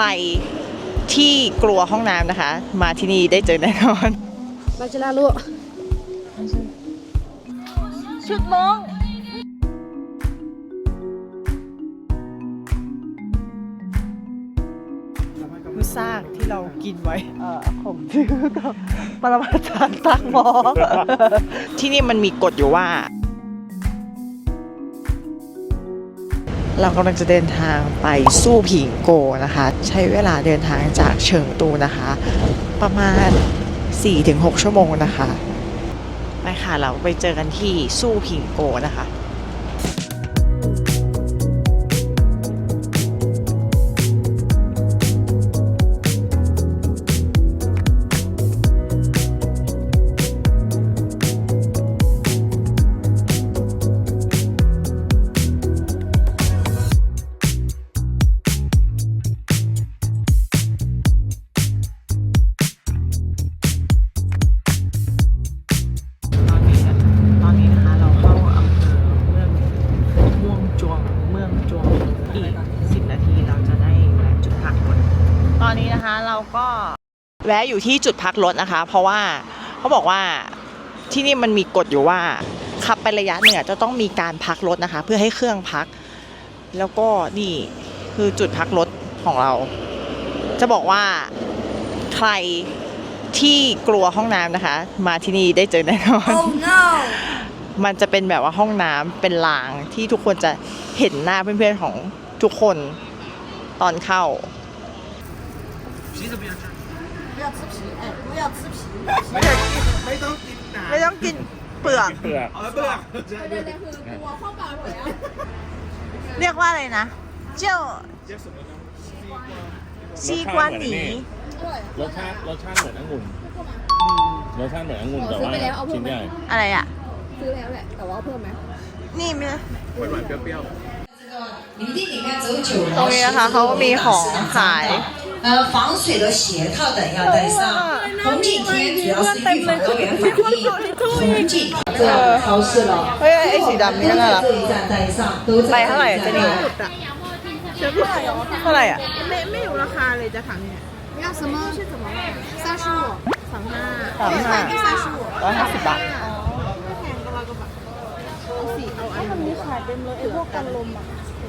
รที่กลัวห้องน้ำนะคะ มาที่นี่ได้เจอแน่นอน มาจิลาลูกชุดน้องพิซซ่าที่เรากินไว้เออผมซื้อกับปรมาจารย์ตั้งหมอ ที่นี่มันมีกฎอยู่ว่า เรากำลังจะเดินทางไปสู้ผิงโกนะคะ ใช้เวลาเดินทางจากเฉิงตูนะคะ ประมาณ 4-6 ชั่วโมงนะคะไปค่ะเราไปเจอกันที่สู้ผิงโกนะคะ ก็แวะอยู่ที่จุดพักรถนะคะ เพราะว่าเขาบอกว่าที่นี่มันมีกฎอยู่ว่าขับไประยะหนึ่งอะจะต้องมีการพักรถนะคะ เพื่อให้เครื่องพัก แล้วก็นี่คือจุดพักรถของเรา จะบอกว่าใครที่กลัวห้องน้ำนะคะ มาที่นี่ได้เจอแน่นอน Oh no มันจะเป็นแบบว่าห้องน้ำเป็นรางที่ทุกคนจะเห็นหน้าเพื่อนๆของทุกคนตอนเข้า 不要吃皮，哎，不要吃皮。 ไม่ต้องกินเปลือก เปลือก เรียกว่าอะไรนะ เจ้าซีกวานหนี รสชาติรสชาติเหมือนองุ่นรสชาติเหมือนองุ่นแต่ว่าชิ้นใหญ่ อะไรอ่ะ ซื้อแล้วแหละ แต่ว่าเอาเพิ่มไหม นี่มี 离地里面走久了， ตรงนี้นะคะเขาก็มีของขาย 呃，防水的鞋套等要带上。红景天主要是预防高原反应，红景这样的超市了， เฮ้ยไอ้สีดำนี่ก็น่ารัก 这一站带上，都在 ไปเท่าไหร่เจนิว เท่าไหร่อ่ะ 要什么？是怎么卖？三十五，三ห้า สามห้า 三十五。 ร้อยห้าสิบบาท เออ อัน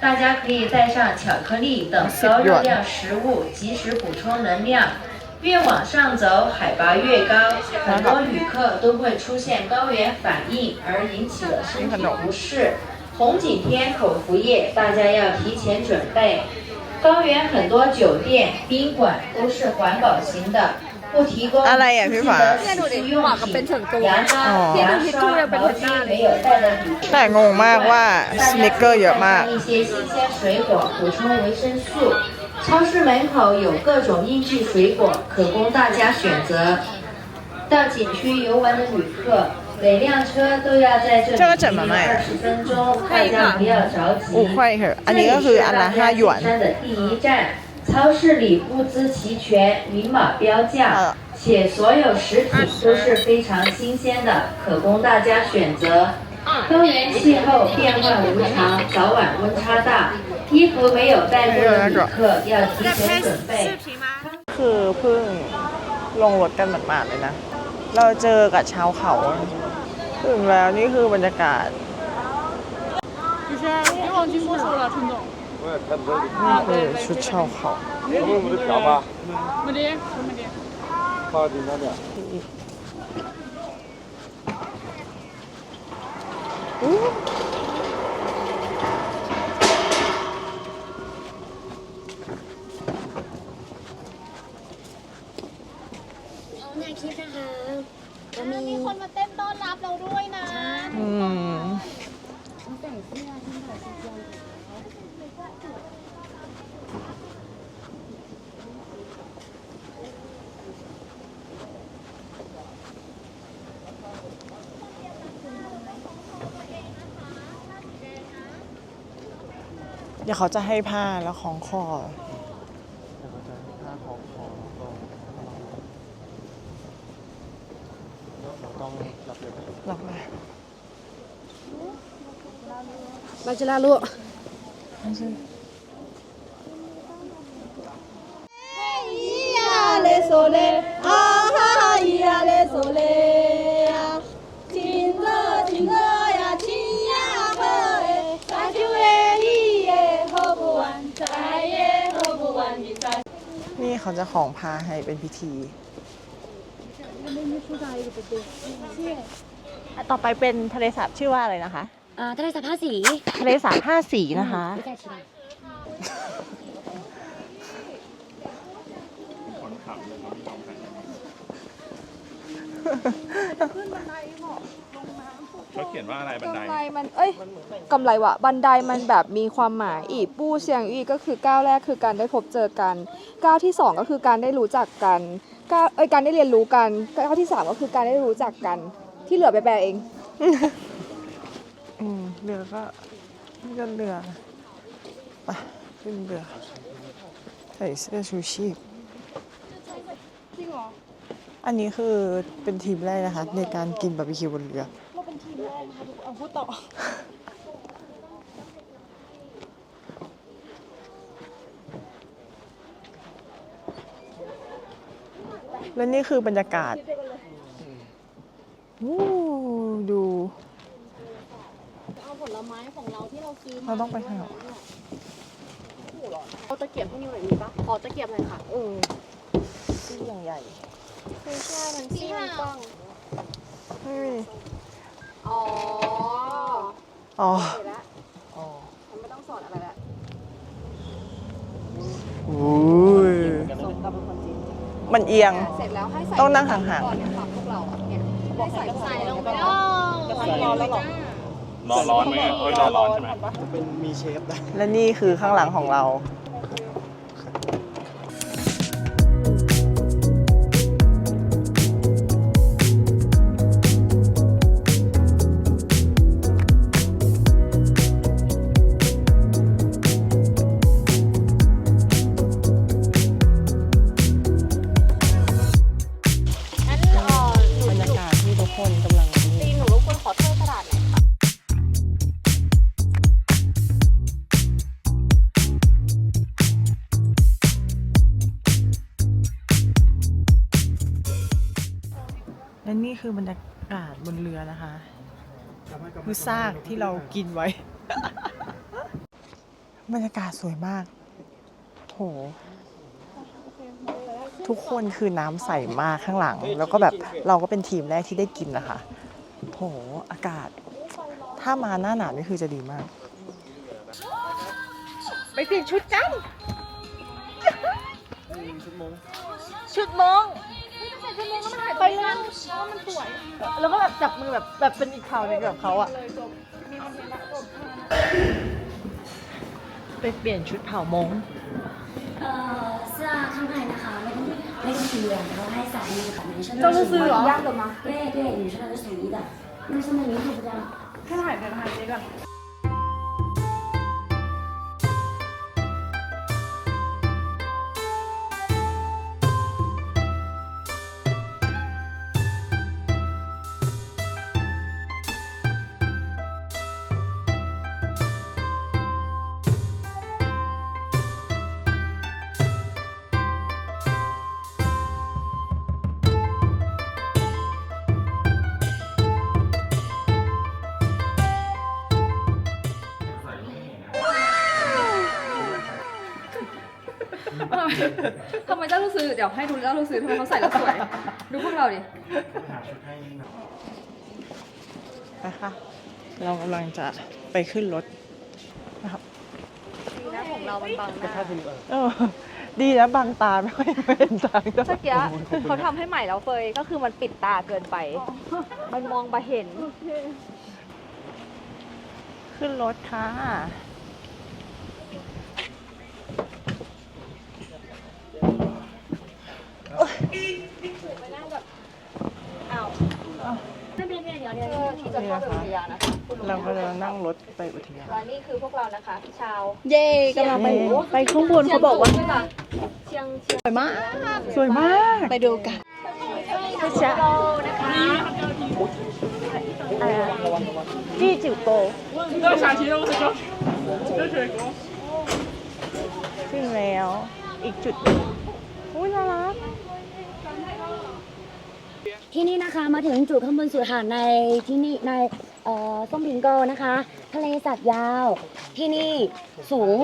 大家可以带上巧克力等高热量食物，及时补充能量。越往上走，海拔越高，很多旅客都会出现高原反应，而引起的身体不适。红景天口服液，大家要提前准备。高原很多酒店、宾馆都是环保型的，不提供อะไรอ่ะพี่ฝา 洗漱用品、牙刷、牙刷、毛巾没有带的旅客。 แต่งงมากว่าสนิกเกอร์เยอะมาก 一些新鲜水果，补充维生素。超市门口有各种应季水果，可供大家选择。到景区游玩的旅客，每辆车都要在这里这个停留怎么卖二十分钟，大家不要着急。 โอ้ค่อยเหอะอันนี้ก็คืออันละห้าหยวน 这里是大家登山的第一站， 超市里物资齐全，明码标价呃，且所有食品都是非常新鲜的，可供大家选择。高原气候变化无常，早晚温差大，衣服没有带够的旅客要提前准备。 คือเพิ่งลงรถกันหมาดๆเลยนะ เราเจอกับชาวเขาถึงแล้วนี่คือบรรยากาศ นี่คือชุดชา 嗯，是翘好。没的票？没得，没得。好，紧张点。嗯。 ดี๋ยวเขาจะให้ผ้าแล้วของคอ เดี๋ยวเขาจะให้ผ้าของคอแล้วก็เราต้องรับเลยไหม หลับไหมาจลาลูกนี่เขาจะของพาให้เป็นพิธี ต่อไปเป็นทะเลสาบชื่อว่าอะไรนะคะ อ่าทะเลสาบห้าสีทะเลสาบห้าสีนะคะ ไม่ใช่ใช่คนขับเลยเขาไม่ยอมขับ เขาเขียนว่าอะไรบันไดกำไรมัน เอ้ยกำไรวะบันไดมันแบบมีความหมายอีกปู้เชียงอีก็คือก้าวแรกคือการได้พบเจอกัน ก้าวที่สองก็คือการได้รู้จักกันก้าวเอ้ยการได้เรียนรู้กัน ก้าวที่สามก็คือการได้รู้จักกัน ที่เหลือไปแปลเอง อืมเรือก็นี่ก็เรือไปขึ้นเรือใส่เสื้อชูชีพ จริงเหรอ อันนี้คือเป็นทีมแรกนะคะ ในการกินบาร์บีคิวบนเรือ เอาพูดต่อ และนี่คือบรรยากาศวู้ดูเราต้องไปทางไหน เอาตะเกียบให้นิวหน่อยมีปะขอตะเกียบหน่อยค่ะเออที่อย่างใหญ่ คือใช่มันซี่มันกว้างเฮ้ยอ๋อ อ๋ออ๋อมันไม่ต้องสอนอะไรละอุ้ยมันเอียง เสร็จแล้วให้ใส่ต้องนั่งห่างๆ ก่อนเนี่ยค่ะพวกเราอะเนี่ยให้ใส่ใส่ลงไปอ๋อร้อนแล้วหรอรอร้อนไหมเอ้ยรอร้อนใช่ไหม เป็นมีเชฟได้และนี่คือข้างหลังของเราาศบนเรือนะคะคือซากที่เรากินไว้ บรรยากาศสวยมาก โห ทุกคนคือน้ำใสมากข้างหลัง แล้วก็แบบเราก็เป็นทีมแรกที่ได้กินนะคะ โห อากาศ ถ้ามาหน้าหนาวนี่คือจะดีมาก ไปเปลี่ยนชุดกัน ชุดมงไปแล้วมันสวย แล้วก็แบบจับมือแบบแบบเป็นอีกข่าวหนึงแบบเขาอะไปเปลี่ยนชุดเผ่ามง เอ่อเสื้อข้างในนะคะไม่ต้องไม่ต้องสีเหลือง然后还撒那个反男生的就是是一样的吗？对对女生的是统一的男生的名字不这样ให้ถ่ายกันถ่ายนี้ก่อน ทำไมเจ้าลูกซื้อเดี๋ยวให้ดูเจ้าลูกซื้อทำไมเขาใส่แล้วสวย ดูพวกเราดิไปค่ะเรากำลังจะไปขึ้นรถนะครับดีนะของเรามันบังหน้าเออดีนะบางตาไม่ค่อยเป็นทางเท่าไหร่ เมื่อกี้เขาทำให้ใหม่แล้วเฟยก็คือมันปิดตาเกินไป มันมองไปเห็น ขึ้นรถค่ะ อ้าว ไม่เป็ นไรเดี๋ยวเดี๋ยวที่จะเข้าไปอุทยานนะคะ เราก็จะนั่งรถไปอุทยานและนี่คือพวกเรานะคะชาวเย่กำลังไปไปข้างบนเขาบอกว่าเชียงเชียงสวยมาก สวยมาก ไปดูกันจี้จิ๋วโตซึ่งแล้ว อีกจุดหนึ่งอุ้ยน่ารัก ที่นี่นะคะมาถึงจุดข้างบนสุดค่ะในที่นี่ในเอ่อส้มพิงโกนะคะ ทะเลสัตว์ยาว ที่นี่สูง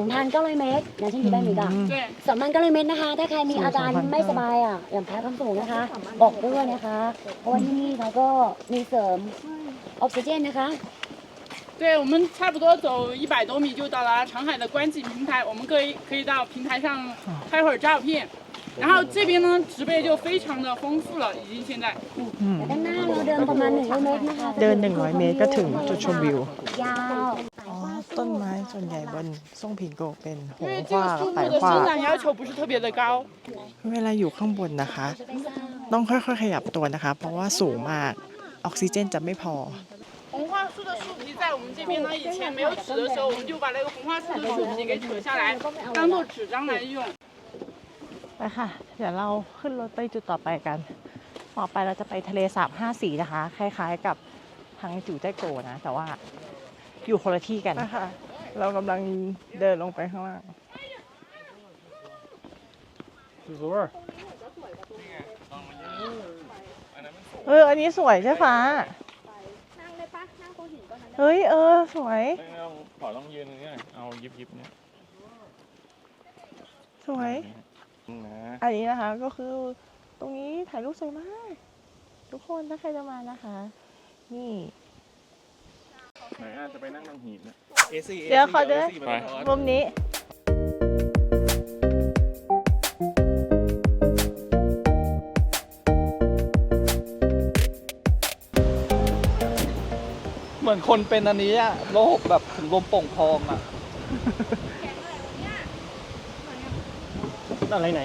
2,900 เมตรนะฉันอยู่ได้ไหมกัน2,900 เมตรนะคะ ถ้าใครมีอาการไม่สบายอ่ะอย่างแพ้ความสูงนะคะ บอกด้วยนะคะ เพราะว่าที่นี่เขาก็มีเสริมออกซิเจนนะคะ 对，我们差不多走一百多米就到达长海的观景平台，我们可以可以到平台上拍会儿照片。 然后这边呢，植被就非常的丰富了，已经现在。 แต่ด้านหน้าเราเดินประมาณ100เมตรนะคะ เดิน100เมตรก็ถึงจุดชมวิว ยาว อ๋อ ต้นไม้ส่วนใหญ่บนซ่งผิงโกเป็นห 因 ง 为 ส์ 这 ว่า 个树木 ไต่ 的 ว่า 生长要求不是特别的高， เวลาอยู่ข้างบนนะคะ ต้องค่อยๆขยับตัวนะคะ เพราะว่าสูงมาก ออกซิเจนจะไม่พอ 红桦树的树皮在我们这边呢，以前没有纸的时候，我们就把那个红桦树的树皮给扯下来，当做纸张来用。 ไปค่ะ เดี๋ยวเราขึ้นรถไปจุดต่อไปกัน ต่อไปเราจะไปทะเลสาบห้าสีนะคะ คล้ายๆกับทางจู่ใจโกนะ แต่ว่าอยู่คนละที่กันนะคะเรากำลังเดินลงไปข้างล่างเออ อันนี้สวยใช่ฟ้า นั่งได้ปะนั่งโคหินก็เฮ้ย เออ สวยไม่ต้องขอต้องยืนตรงนี้หน่อยเอายิบยิบๆเนี่ย สวยนะ อันนี้นะคะก็คือตรงนี้ถ่ายรูปสวยมาก ทุกคนถ้าใครจะมานะคะ นี่ ไหนอาจจะไปนั่งตรงหีบเนี่ยเดี๋ยวขอเดิน ไป มุมนี้ เหมือนคนเป็นอันนี้อะโรคแบบถึงลมโป่งพองอะ อะไรไหน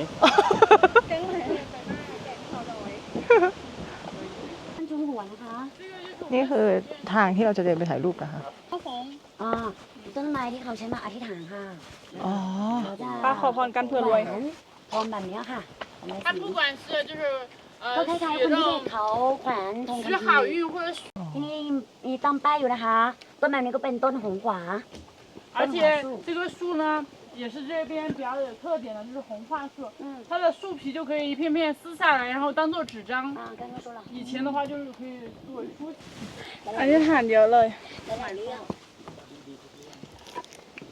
ท่านชมหัวนะคะ นี่คือทางที่เราจะเดินไปถ่ายรูปนะคะ อ่าต้นไม้ที่เขาใช้มาอธิษฐานค่ะ อ๋อ เขาจะ ป้าขอพรกันเผื่อรวย แขนพรแบบเนี้ยค่ะทำไม 它 สี 不管是就是 ก็ 呃 คล้ายๆ 许 คนที่ 这 เด็ก 种 เขาแขวนธง 许 คัม 好 ภีร์ 运或者许 ที่นี่มีต้นแป้อยู่นะคะ ต้นแบบนี้ก็เป็นต้นหงขวา 而且这个树呢， 也是这边比较有特点的，就是红桦树，嗯它的树皮就可以一片片撕下来，然后当做纸张。 อ่ากันก็说了以前的话就是可以作为书籍。 อันนี้ฐานเยอะเลย หลายๆเรื่อง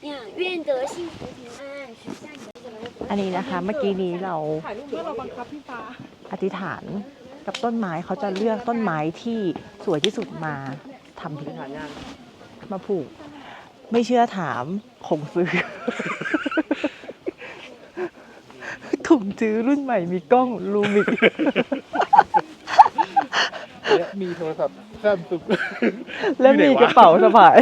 เนี่ย愿得幸福平安许下你的什么 อันนี้นะคะ เมื่อกี้นี้เราอธิษฐานกับต้นไม้เขาจะเลือกต้นไม้ที่สวยที่สุดมาทำพิธีมาผูก ไม่เชื่อถามคงซื้อ ถุงจื้อรุ่นใหม่มีกล้องลูมิก และมีโทรศัพท์แซมซุง และมีกระเป๋าสะพาย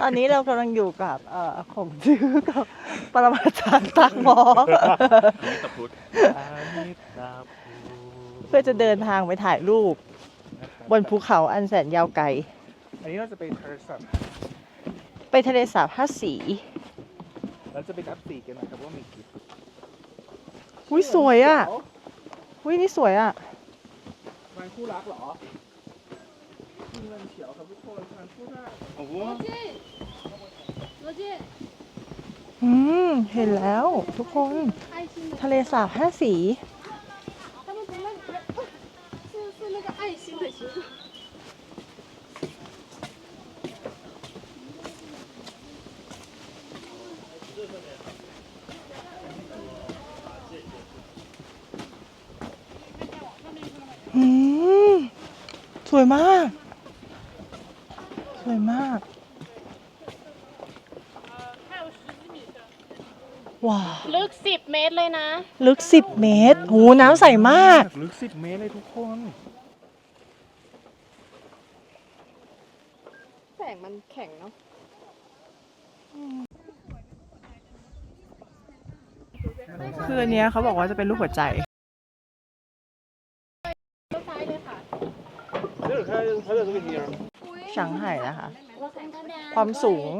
ตอนนี้เรากำลังอยู่กับเอ่อของจื้อกับปรมาจารย์ตักหมอตะพุทธเพื่อจะเดินทางไปถ่ายรูป บนภูเขาอันแสนยาวไกล อันนี้เราจะเป็นโทรศัพท์ ไปทะเลสาบห้าสีเราจะไปนับสีกันนะครับว่ามีกี่อุ้ยสวยอะอุ้ยนี่สวยอะมันคู่รักเหรอเงินเขียวครับทุกคนมันคู่รักโอ้โหอืมเห็นแล้วทุกคน ทะเลสาบห้าสี อืม สวยมาก สวยมาก ว้าลึก 10 เมตรเลยนะ ลึก 10 เมตรหูน้ำใสมาก ลึกสิบเมตรเลยทุกคน แสงมันแข็งเนาะคืออันนี้เขาบอกว่าจะเป็นรูปหัวใจ เลี้ยวซ้ายเลยค่นะคะ ความสูง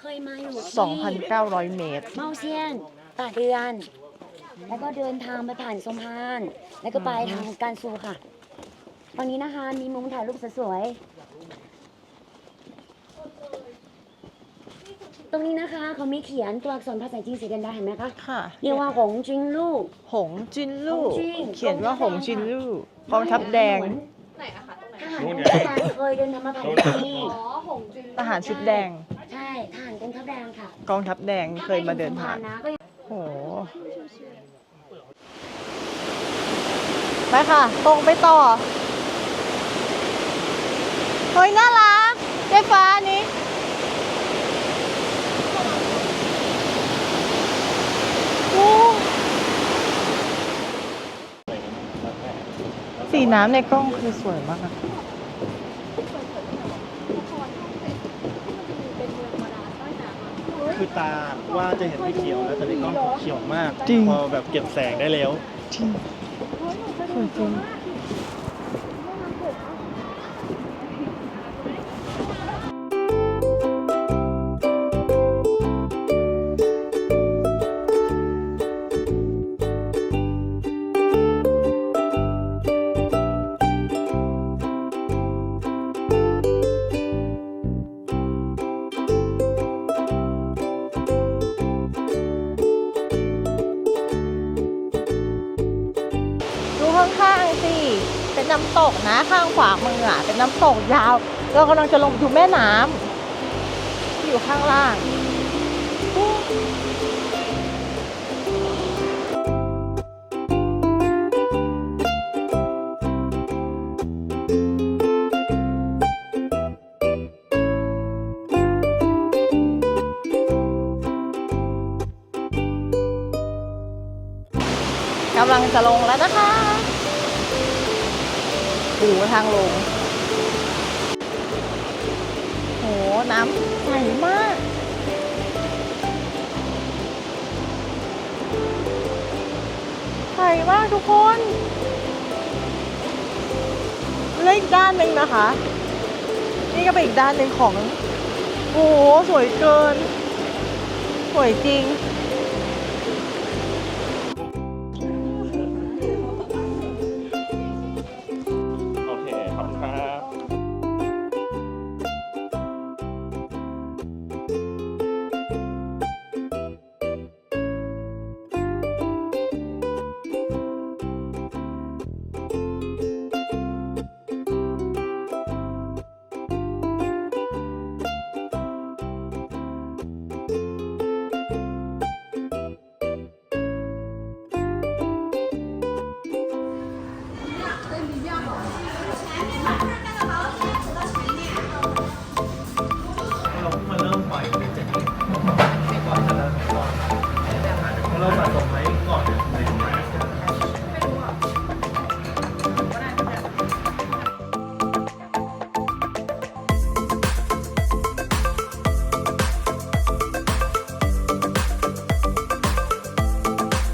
เคยมาอยู่ที่2,900 เมตร เมาเซียนป่าเดือน แล้วก็เดินทางไปผ่านสมพาน แล้วก็ไปทางการซูค่ะ ตอนนี้นะคะมีมุมถ่ายรูปสวยๆตรงนี้นะคะเขามีเขียนตัวอักษรภาษาจีนสีแดงๆเห็นไหมคะค่ะ เรียกว่าหงจิงลู่ หงจินลู่ หงจิ้น เขียนว่าหงจินลู่กองทัพแดงทหารกองทัพแดงเคยเดินทางมาผ่านที่นี่ทหารชุดแดง ใช่ทหารกองทัพแดงค่ะกองทัพแดงเคยมาเดินผ่านนะก็ยังโหไปค่ะ ตรงไปต่อ เฮ้ย น่ารักเจ๊ฟ้านี้โอ้สีน้ำในกล้องคือสวยมากคือ ตาว่าจะเห็นไม่เขียวแล้วแต่ในกล้องเขียวมากจริง พอแบบเก็บแสงได้แล้ว จริงสวยจริง ข้างขวามืออะเป็นน้ำตกยาว เรากำลังจะลงดูแม่น้ำที่อยู่ข้างล่างกำลังจะลงแล้วนะคะ โหูทางลง โห น้ำใสมาก ใสมากทุกคน แล้วอีกด้านหนึ่งนะคะ นี่ก็เป็นอีกด้านหนึ่งของ โอ้โห สวยเกิน สวยจริง